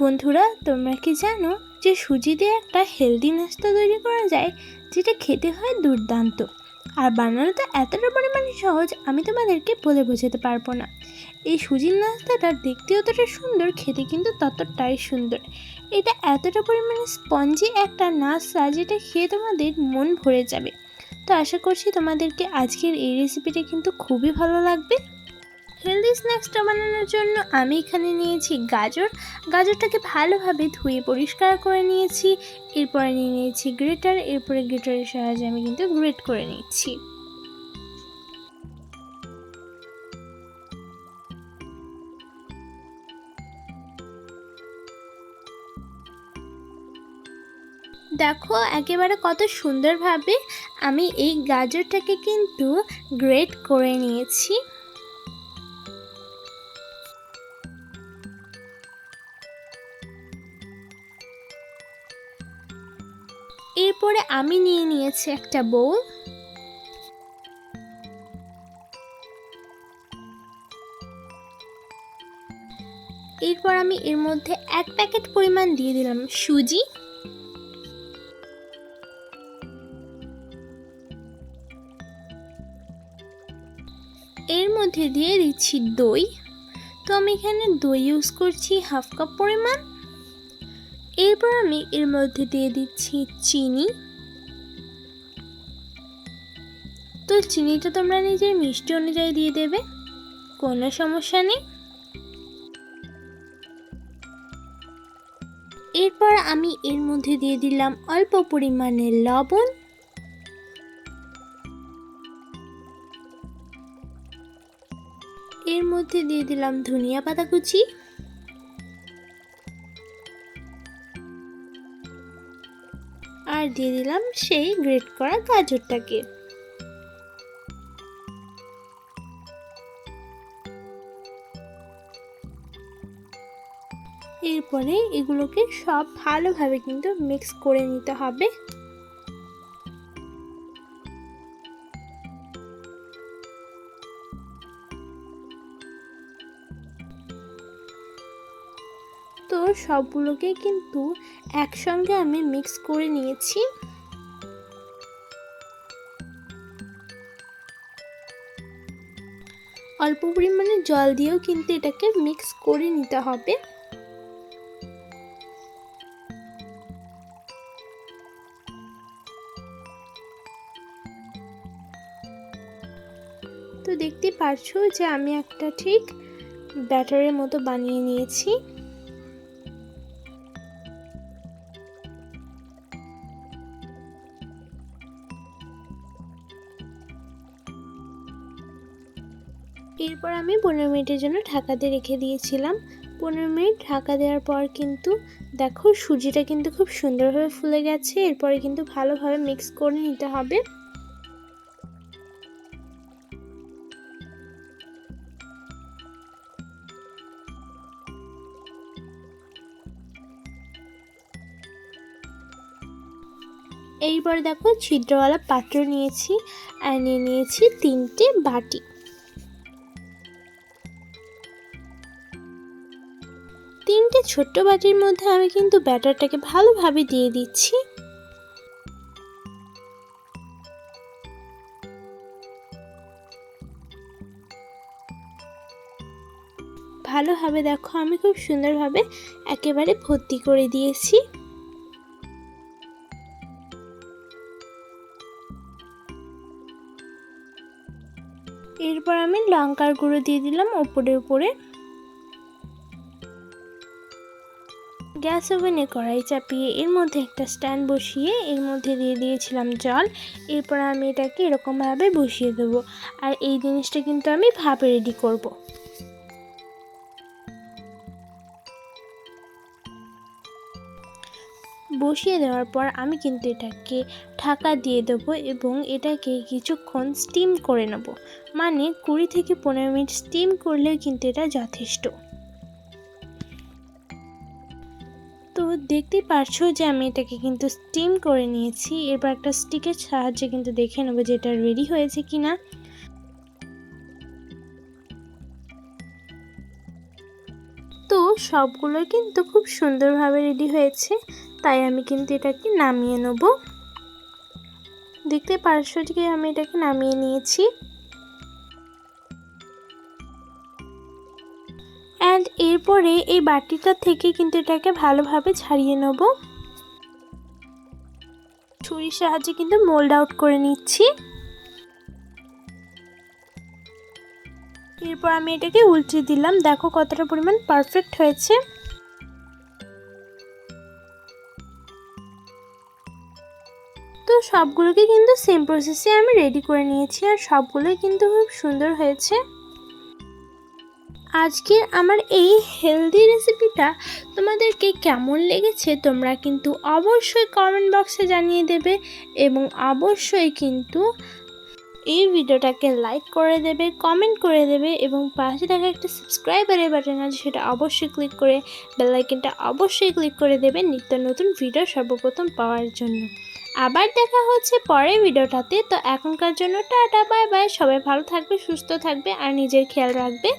বন্ধুরা, তোমরা কি জানো যে সুজি দিয়ে একটা হেলদি নাস্তা তৈরি করা যায় যেটা খেতে হয় দুর্দান্ত? আর বানানোটা এতটা পরিমাণে সহজ আমি তোমাদেরকে বলে বোঝাতে পারব না। এই সুজির নাস্তাটা দেখতে অতটা সুন্দর, খেতে কিন্তু ততটাই সুন্দর। এটা এতটা পরিমাণে স্পঞ্জি একটা নাস্তা যেটা খেয়ে তোমাদের মন ভরে যাবে। তো আশা করছি তোমাদেরকে আজকের এই রেসিপিটা কিন্তু খুবই ভালো লাগবে। হেলদি স্ন্যাক্সটা বানানোর জন্য আমি এখানে নিয়েছি গাজর গাজরটাকে ভালোভাবে ধুয়ে পরিষ্কার করে নিয়েছি। এরপরে নিয়ে নিয়েছি গ্রেটার, এরপরে গ্রেটারের সাহায্যে আমি কিন্তু গ্রেট করে নিচ্ছি। দেখো, একেবারে কত সুন্দরভাবে আমি এই গাজরটাকে কিন্তু গ্রেট করে নিয়েছি। এরপরে আমি নিয়ে নিয়েছি একটা বোল এরপর আমি এর মধ্যে এক প্যাকেট পরিমাণ দিয়ে দিলাম সুজি। এর মধ্যে দিয়ে দিচ্ছি দই। তো আমি এখানে দই ইউজ করছি হাফ কাপ পরিমাণ। এরপর আমি এর মধ্যে দিয়ে দিচ্ছি চিনি। তো চিনিটা তোমরা নিজের মিষ্টি অনুযায়ী দিয়ে দেবে, কোনো সমস্যা নেই। এরপর আমি এর মধ্যে দিয়ে দিলাম অল্প পরিমাণে লবণ। এর মধ্যে দিয়ে দিলাম ধনিয়া পাতা কুচি আর দিয়ে দিলাম সেই গ্রেট করা গাজরটাকে। এরপরে এগুলোকে সব ভালোভাবে কিন্তু মিক্স করে নিতে হবে। সবগুলোকে কিন্তু একসঙ্গে আমি মিক্স করে নিয়েছি। অল্প পরিমাণে জল দিয়েও কিন্তু এটাকে মিক্স করে নিতে হবে। তো দেখতে পারছ যে আমি একটা ঠিক ব্যাটারের মতো বানিয়ে নিয়েছি। এরপর আমি পনেরো মিনিটের জন্য ঢাকাতে রেখে দিয়েছিলাম। পনেরো মিনিট ঢাকা দেওয়ার পর কিন্তু দেখো সুজিটা কিন্তু খুব সুন্দরভাবে ফুলে গেছে। এরপরে কিন্তু ভালোভাবে মিক্স করে নিতে হবে। এইবার দেখো ছিদ্রওয়ালা পাত্র নিয়েছি। আর নিয়ে নিয়েছি তিনটে বাটি। তিনটে ছোট্ট বাটির মধ্যে আমি কিন্তু ব্যাটারটাকে ভালোভাবে দিয়ে দিচ্ছি। ভালোভাবে দেখো, আমি খুব সুন্দরভাবে একেবারে ভর্তি করে দিয়েছি। এরপর আমি লঙ্কার গুঁড়ো দিয়ে দিলাম ওপরে উপরে। গ্যাস ওভেনে কড়াই চাপিয়ে এর মধ্যে একটা স্ট্যান্ড বসিয়ে এর মধ্যে দিয়ে দিয়েছিলাম জল। এরপর আমি এটাকে এরকমভাবে বসিয়ে দেবো। আর এই জিনিসটা কিন্তু আমি ভাবে রেডি করব। বসিয়ে দেওয়ার পর আমি কিন্তু এটাকে ঢাকা দিয়ে দেবো এবং এটাকে কিছুক্ষণ স্টিম করে নেব। মানে কুড়ি থেকে পনেরো মিনিট স্টিম করলেও কিন্তু এটা যথেষ্ট। দেখতেই পারছ যে আমি এটাকে কিন্তু স্টিম করে নিয়েছি। এরপর একটা স্টিকের সাহায্যে কিন্তু দেখে নেব যে এটা রেডি হয়েছে কি না তো সবগুলো কিন্তু খুব সুন্দরভাবে রেডি হয়েছে, তাই আমি কিন্তু এটাকে নামিয়ে নেব। দেখতে পারছ যে আমি এটাকে নামিয়ে নিয়েছি। অ্যান্ড এরপরে এই বাটিটা থেকে কিন্তু এটাকে ভালোভাবে ছাড়িয়ে নেব। ছুরির সাহায্যে কিন্তু মোল্ড আউট করে নিচ্ছি। এরপর আমি এটাকে উল্টে দিলাম। দেখো কতটা পরিমাণ পারফেক্ট হয়েছে। তো সবগুলোকে কিন্তু সেম প্রসেসে আমি রেডি করে নিয়েছি আর সবগুলোই কিন্তু খুব সুন্দর হয়েছে। আজকের আমার এই হেলদি রেসিপিটা তোমাদেরকে কেমন লেগেছে তোমরা কিন্তু অবশ্যই কমেন্ট বক্সে জানিয়ে দেবে এবং অবশ্যই কিন্তু এই ভিডিওটাকে লাইক করে দেবে কমেন্ট করে দেবে এবং পাশে থাকা একটা সাবস্ক্রাইবারের বাটন আছে সেটা অবশ্যই ক্লিক করে বেলাইকনটা অবশ্যই ক্লিক করে দেবে নিত্য নতুন ভিডিও সর্বপ্রথম পাওয়ার জন্য। আবার দেখা হচ্ছে পরের ভিডিওটাতে, তো এখনকার জন্য টাটা বাই বাই সবাই ভালো থাকবে, সুস্থ থাকবে আর নিজের খেয়াল রাখবে।